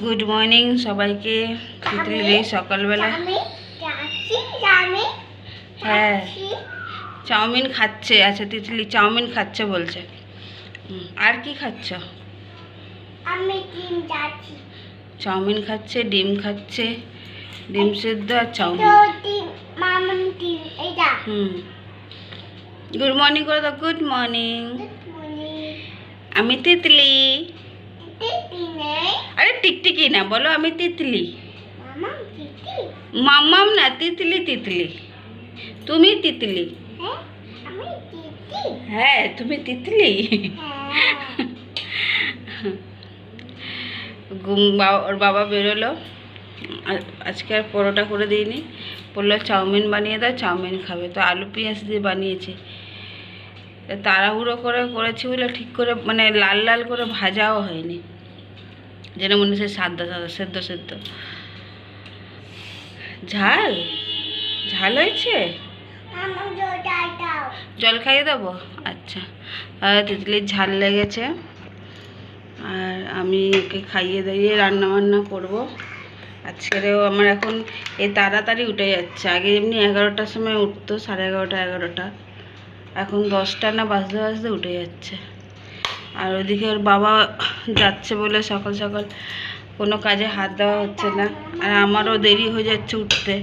Good morning সবাইকে। সকালবেলা। হ্যাঁ। চাউমিন খাচ্ছে আচ্ছা তিতলি চাউমিন খাচ্ছে বলছে। আর কি খাচ্ছ? চাউমিন খাচ্ছে ডিম খাচ্ছে ডিম সেদ্ধ আর চাউমিন। হুম। গুড মর্নিং করে দাও গুড মর্নিং আমি তিতলি। টিকটিকি না বলো আমি তিতলি। মাম্মাম না তিতলি তিতলি। তুমি তিতলি। হ্যাঁ হ্যাঁ তুমি তিতলি। ওর বাবা বেরোলো। আজকে আর পরোটা করে দিইনি। বলল চাউমিন বানিয়ে দাও চাউমিন খাবে। তো আলু পেঁয়াজ দিয়ে বানিয়েছি। তাড়াহুড়ো করে করেছি বলে ঠিক করে মানে লাল লাল করে ভাজাও হয়নি। যেন মনে হচ্ছে সাদা সাদা সেদ্ধ সেদ্ধ। ঝাল? ঝাল হয়েছে? জল খাইয়ে দেবো? আচ্ছা। তিতলির ঝাল লেগেছে। আর আমি ওকে খাইয়ে দাইয়ে রান্না বান্না করব। আজকেরও আমার এখন এই তাড়াতাড়ি উঠে যাচ্ছে। আগে এমনি এগারোটার সময় উঠতো, সাড়ে এগারোটা এগারোটা। এখন দশটা না বাজতে বাজতে উঠে যাচ্ছে। আর ওদিকে ওর বাবা যাচ্ছে বলে সকাল সকাল কোনো কাজে হাত দেওয়া হচ্ছে না। আর আমারও দেরি হয়ে যাচ্ছে উঠতে।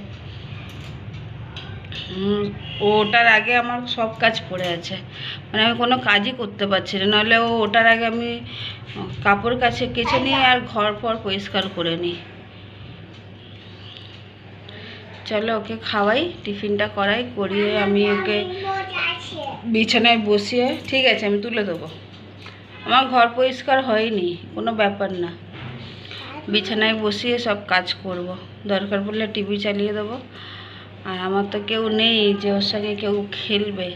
ওটার আগে আমার সব কাজ পড়ে আছে। মানে আমি কোনো কাজই করতে পারছি না। নাহলে ও ওটার আগে আমি কাপড় কাছে কেচে নিই আর ঘর ফর পরিষ্কার করে নিই। চলো ওকে খাওয়াই, টিফিনটা করাই, করিয়ে আমি ওকে বিছানায় বসিয়ে, ঠিক আছে, আমি তুলে দেবো। আমার ঘর পরিষ্কার হয়নি, কোনো ব্যাপার না। বিছানায় বসিয়ে সব কাজ করব। দরকার পড়লে টিভি চালিয়ে দেবো। আর আমার তো কেউ নেই যে ওর সঙ্গে কেউ খেলবে।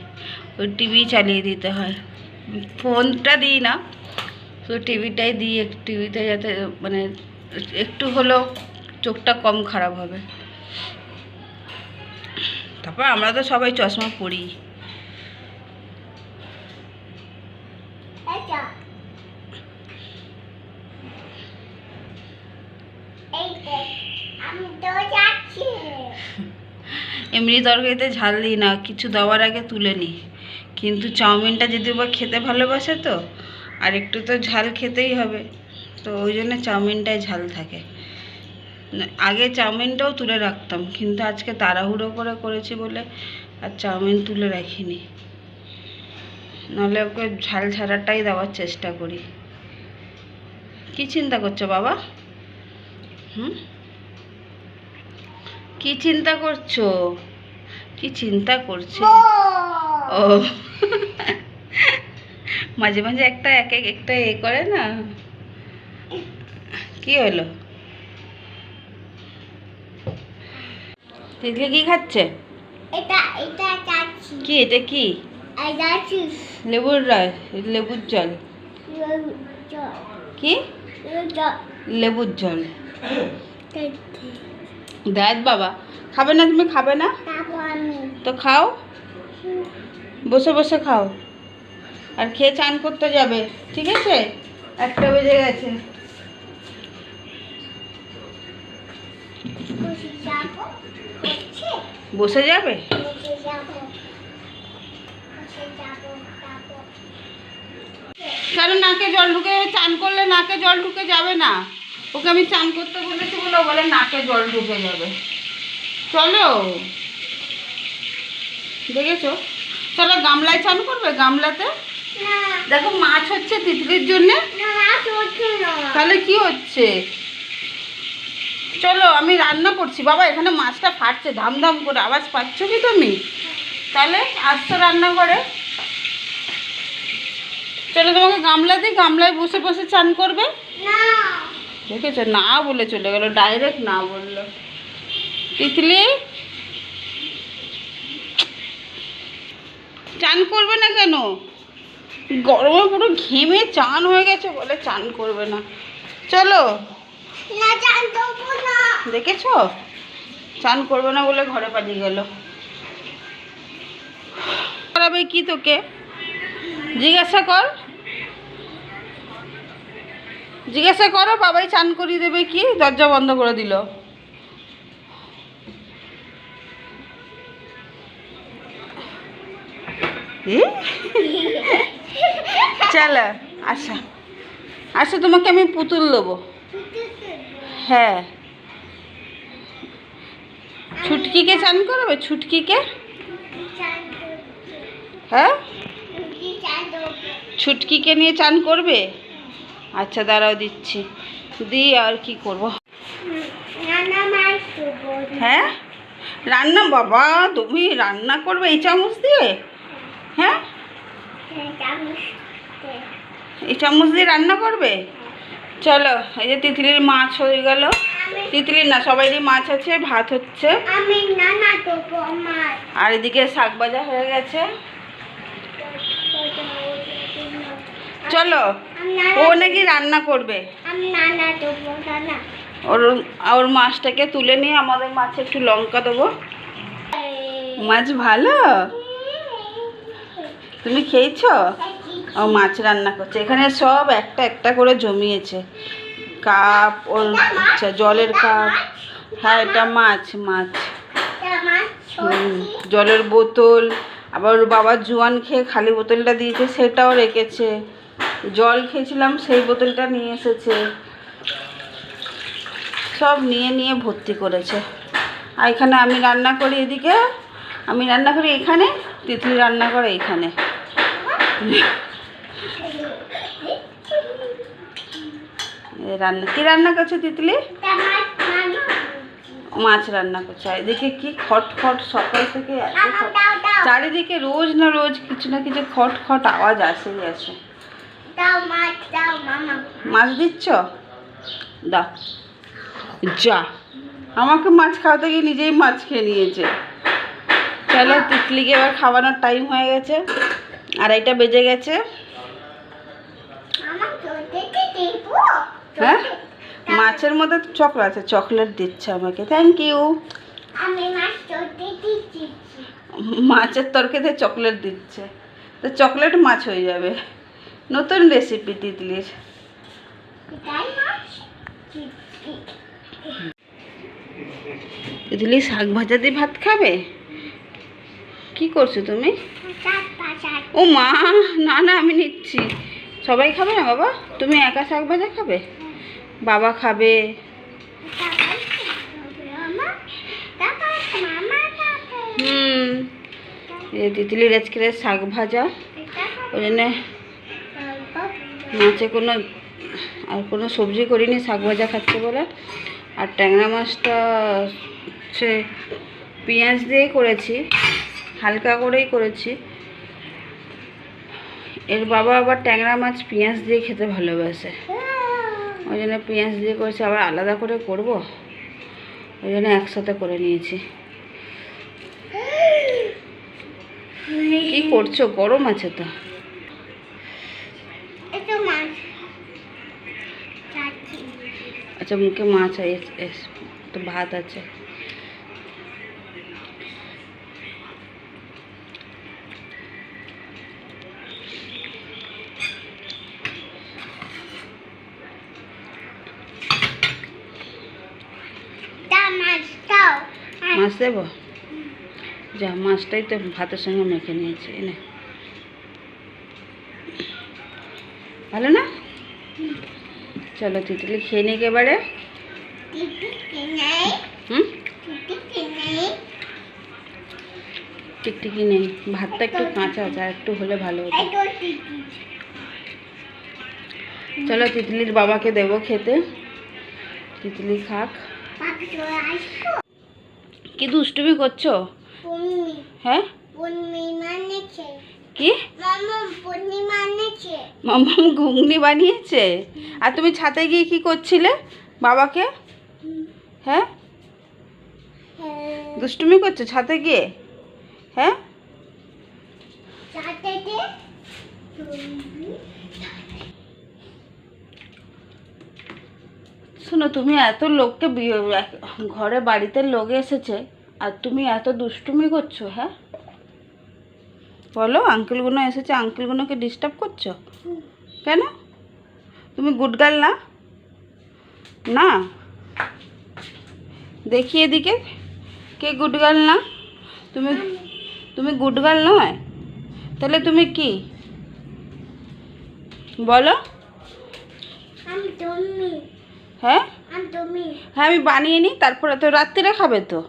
ওই টিভি চালিয়ে দিতে হয়। ফোনটা দিই না তো টিভিটাই দিই টিভিতে যাতে মানে একটু হলেও চোখটা কম খারাপ হবে। তারপর আমরা তো সবাই চশমা পরি এটা এই দেখ আমি তো যাচ্ছি এমনি তরকারিতে ঝাল দিই না, কিছু দেওয়ার আগে তুলে নিই। কিন্তু চাউমিনটা যদি বা খেতে ভালোবাসে তো, আর একটু তো ঝাল খেতেই হবে। তো ওই জন্য চাউমিনটায় ঝাল থাকে। আগে চাউমিনটাও তুলে রাখতাম, কিন্তু আজকে তাড়াহুড়ো করে করেছি বলে আর চাউমিন তুলে রাখিনি। নাহলে ওকে ঝাল ছাড়াটাই দেওয়ার চেষ্টা করি। কি চিন্তা করছ বাবা? হুম? কি চিন্তা করছ? কি চিন্তা করছে? ও। মাঝে মাঝে একটা এক এক একটা এ করে না? কি হলো? তিতলি কি খাচ্ছে? এটা এটা যাচ্ছি কি এটা কি? এই যাচ্ছি লেবুর রস লেবুর জল। কি? লেবুর জল। দেখ বাবা খাবে না তুমি খাবে না? তো খাও। বসে বসে খাও। আর খেয়ে চান করতে যাবে ঠিক আছে? একটা বেজে গেছে। বসে যাব। কেন নাকে জল ঢুকে চান করলে নাকে জল ঢুকে যাবে না? ওকে আমি চান করতে বলেছি বলে বলে নাকে জল ঢুকে যাবে। চলো। দেখেছ? চলো গামলায় চান করবে গামলাতে? দেখো মাছ হচ্ছে তিতলির জন্যে। তাহলে কি হচ্ছে? চলো আমি রান্না করছি। বাবা এখানে মাছটা ফাটছে। ধাম ধাম করে আওয়াজ পাচ্ছ কি তুমি? তাহলে আসছো রান্না করে। চলো তোমাকে গামলা দিই। গামলায় বসে বসে চান করবে। না। দেখেছ? না বলে চলে গেল ডাইরেক্ট না বলল। তিতলি? চান করবে না কেন? গরমে পুরো ঘেমে চান হয়ে গেছে বলে চান করবে না। চলো। না চান করবে না বলে ঘরে পালিয়ে গেল। করাবে কি তোকে? জিজ্ঞাসা কর। জিজ্ঞাসা করো, বাবাই চান করিয়ে দেবে কি? দরজা বন্ধ করে দিল? চলো আচ্ছা আচ্ছা তোমাকে আমি পুতুল দেবো হ্যাঁ। ছুটকিকে চান করবে? ছুটকিকে? হ্যাঁ? ছুটকিকে নিয়ে চান করবে? আচ্ছা দাঁড়াও দিচ্ছি। দি আর কি করব? হ্যাঁ? রান্না, বাবা, তুমি রান্না করবে এই চামচ দিয়ে? হ্যাঁ? এই চামচ দিয়ে রান্না করবে? চলো, এই যে তিতলির মাছ হয়ে গেল। তিতলির না, সবাইরই মাছ আছে, ভাত হচ্ছে। আর এদিকে শাক ভাজা হয়ে গেছে। চলো ও নাকি রান্না করবে। ওর ওর মাছটাকে তুলে নিয়ে আমাদের মাছে একটু লঙ্কা দেবো। মাছ ভালো? তুমি খেয়েছো? ও মাছ রান্না করছে। এখানে সব একটা একটা করে জমিয়েছে। কাপ ওর আচ্ছা জলের কাপ। হ্যাঁ এটা মাছ মাছ। জলের বোতল। আবার ওর বাবা জোয়ান খেয়ে খালি বোতলটা দিয়েছে সেটাও রেখেছে। জল খেয়েছিলাম, সেই বোতলটা নিয়ে এসেছে। সব নিয়ে নিয়ে ভর্তি করেছে। আর এখানে আমি রান্না করি এদিকে। আমি রান্না করি এখানে, তিতলি রান্না করে এখানে। রান্না, কি রান্না করছে তিতলি? মাছ রান্না করছে। এদিকে কি খট খট সকাল থেকে চারিদিকে রোজ না রোজ কিছু না কিছু খট খট আওয়াজ আসেই আসে। মাছ দিচ্ছ? দাও। যা। আমাকে মাছ খাওয়াতে গিয়ে নিজেই মাছ খেয়ে নিয়েছে। চলো তিতলিকে এবার খাওয়ানোর টাইম হয়ে গেছে। আর আড়াইটা বেজে গেছে। হ্যাঁ? মাছের মধ্যে চকলেট আছে। চকলেট দিচ্ছে আমাকে। থ্যাংক ইউ মাছের তরকারিতে চকলেট দিচ্ছে। তো চকলেট মাছ হয়ে যাবে। নতুন রেসিপি তাই তিতলি শাক ভাজা দিয়ে ভাত খাবে? কি করছ তুমি? ও মা না না আমি নিচ্ছি। সবাই খাবে না বাবা? তুমি একা শাক ভাজা খাবে? বাবা খাবে। হুম। এই তিতলির আজকে শাক ভাজা। ওই জন্যে মাছে কোনো, আর কোনো সবজি করিনি, শাক ভাজা খাচ্ছে বলে। আর ট্যাংরা মাছটা হচ্ছে পেঁয়াজ দিয়েই করেছি, হালকা করেই করেছি। এর বাবা আবার ট্যাংরা মাছ পেঁয়াজ দিয়ে খেতে ভালোবাসে। ওই জন্য পেঁয়াজ দিয়ে করেছি, আবার আলাদা করে করব। ওই জন্য একসাথে করে নিয়েছি। কি করছ? গরম আছে তো একটু মাছ চাচ্ছি আচ্ছা মুখে মাছ আছে তো ভাত আছে মাছ দেবো যা মাছটাই তো ভাতের সঙ্গে মেখে নিয়েছি এনে ভালো না চলো তিতলি খেয়ে নিক এবারে হুম? টিকটিকি নেই। ভাতটা একটু কাঁচা আছে আর একটু হলে ভালো হতো। চলো তিতলির বাবাকে দেবো খেতে। তিতলি খাক। কি দুষ্টুমি করছ? হ্যাঁ? কি? মামা মাম্মাম ঘুগনি বানিয়েছে? আর তুমি ছাতে গিয়ে কি করছিলে বাবাকে? হ্যাঁ? দুষ্টুমি করছ ছাতে গিয়ে? হ্যাঁ? শোনো তুমি এত লোককে ঘরে বাড়িতে লোক এসেছে আর তুমি এত দুষ্টুমি করছ হ্যাঁ? বলো আঙ্কেলগুলো এসেছে আঙ্কেলগুলোকে ডিস্টার্ব করছ? কেন? তুমি গুড গার্ল না? না? দেখি এদিকে কে গুড গার্ল না? তুমি তুমি গুড গার্ল নয়? তাহলে তুমি কি? বলো। হ্যাঁ? হ্যাঁ আমি বানিয়ে নিই তারপরে তো রাত্রিরে খাবে তো।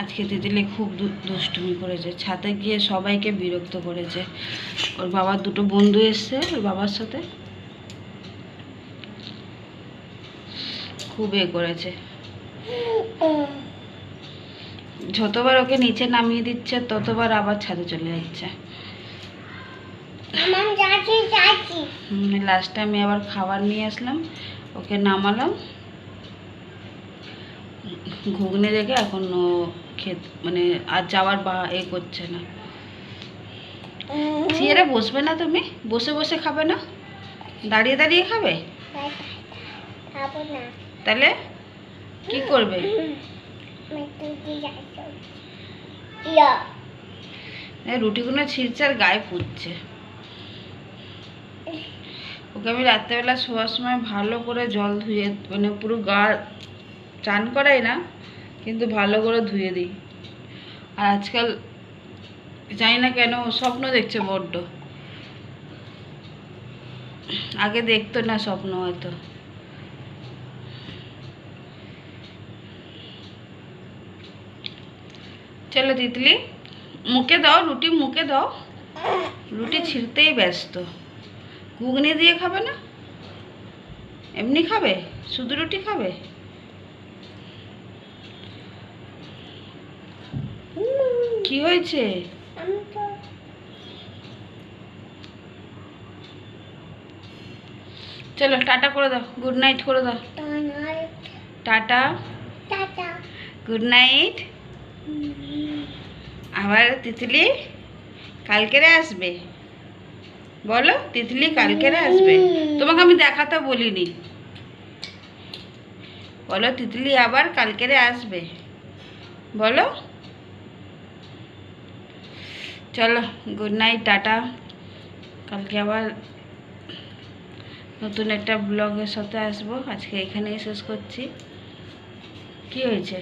আজকে তিতিলি খুব দুষ্টুমি করেছে। ছাদে গিয়ে সবাইকে বিরক্ত করেছে। ওর বাবার দুটো বন্ধু এসছে ওর বাবার সাথে। খুব এ করেছে। যতবার ওকে নিচে নামিয়ে দিচ্ছে ততবার আবার ছাদে চলে যাচ্ছে। লাস্টে আমি আবার খাবার নিয়ে আসলাম ওকে নামালাম। ঘুগনি রেখে এখন ও খেত মানে আর যাওয়ার বা এ করছে না। চেয়ারে বসবে না তুমি? বসে বসে খাবে না? দাঁড়িয়ে দাঁড়িয়ে খাবে? তাহলে কি করবে? রুটিগুলো ছিঁড়ছে আর গায়ে ফুটছে ওকে আমি রাত্রেবেলা শোয়ার সময় ভালো করে জল ধুয়ে মানে পুরো গা চান করাই না কিন্তু ভালো করে ধুয়ে দিই। আর আজকাল জানি না কেন স্বপ্ন দেখছে বড্ড। আগে দেখতো না স্বপ্ন হয়তো। চলো তিতলি, মুখে দাও, রুটি মুখে দাও। রুটি ছিঁড়তেই ব্যস্ত। ঘুগনি দিয়ে খাবে না? এমনি খাবে? শুধু রুটি খাবে? কি হয়েছে? চলো, টাটা করে দাও। গুড নাইট করে দাও। টাটা। গুড নাইট আবার তিতলি কালকেরে আসবে। বলো, তিতলি কালকেরে আসবে। তোমাকে আমি দেখাতে বলিনি। বলো, তিতলি আবার কালকেরে আসবে। বলো। চলো গুড নাইট টাটা। কালকে আবার নতুন একটা ব্লগের সাথে আসব। আজকে এখানেই শেষ করছি। কি হয়েছে?